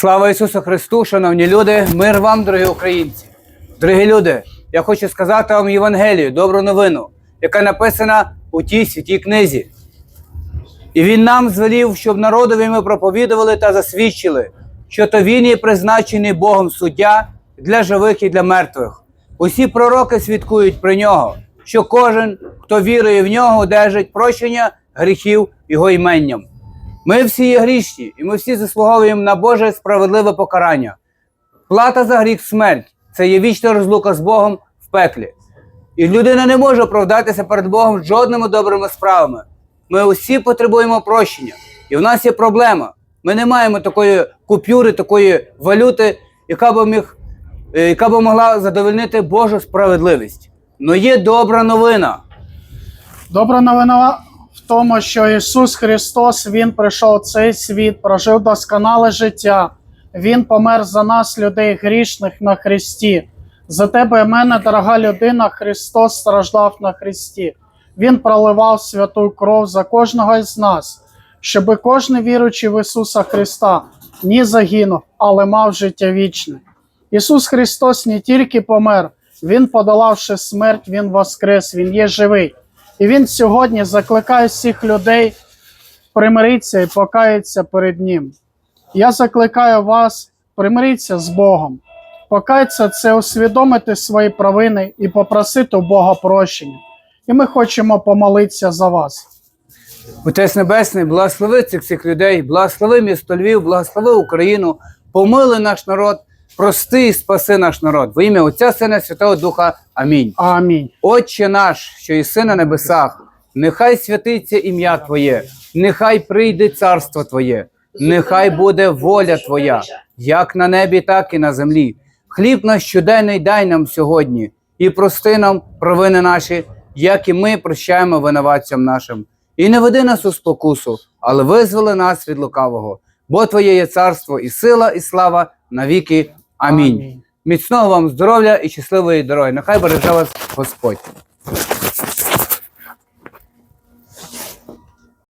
Слава Ісусу Христу, шановні люди, мир вам, дорогі українці. Дорогі люди, я хочу сказати вам Євангелію, добру новину, яка написана у тій святій книзі. І він нам звелів, щоб народові ми проповідували та засвідчили, що то він є призначений Богом суддя для живих і для мертвих. Усі пророки свідкують про нього, що кожен, хто вірує в нього, одержить прощення гріхів його іменням. Ми всі є грішні, і ми всі заслуговуємо на Боже справедливе покарання. Плата за гріх смерть це є вічна розлука з Богом в пеклі. І людина не може оправдатися перед Богом жодними добрими справами. Ми усі потребуємо прощення. І в нас є проблема. Ми не маємо такої купюри, такої валюти, яка б, міг, е, яка б могла задовольнити Божу справедливість. Но є добра новина. Добра новина тому, що Ісус Христос Він прийшов в цей світ, прожив досконале життя. Він помер за нас, людей грішних на Христі. За тебе і мене, дорога людина, Христос страждав на Христі. Він проливав святу кров за кожного із нас, щоб кожен віруючий в Ісуса Христа не загинув, але мав життя вічне. Ісус Христос не тільки помер, Він, подолавши смерть, Він воскрес, Він є живий. І Він сьогодні закликає всіх людей примиритися і покаятися перед Ним. Я закликаю вас примиритися з Богом. Покаятися це усвідомити свої провини і попросити у Бога прощення. І ми хочемо помолитися за вас. Отець Небесний, благослови цих всіх людей, благослови місто Львів, благослови Україну, помили наш народ, прости і спаси наш народ. Во ім'я Отця Сина Святого Духа. Амінь. Амінь. Отче наш, що єси на небесах, нехай святиться ім'я Твоє, нехай прийде царство Твоє, нехай буде воля Твоя, як на небі, так і на землі. Хліб наш щоденний дай нам сьогодні, і прости нам провини наші, як і ми прощаємо винуватцям нашим. І не веди нас у спокусу, але визволи нас від лукавого. Бо Твоє є царство, і сила, і слава навіки. Амінь. Амінь. Міцного вам здоров'я і щасливої дороги. Нехай береже вас Господь.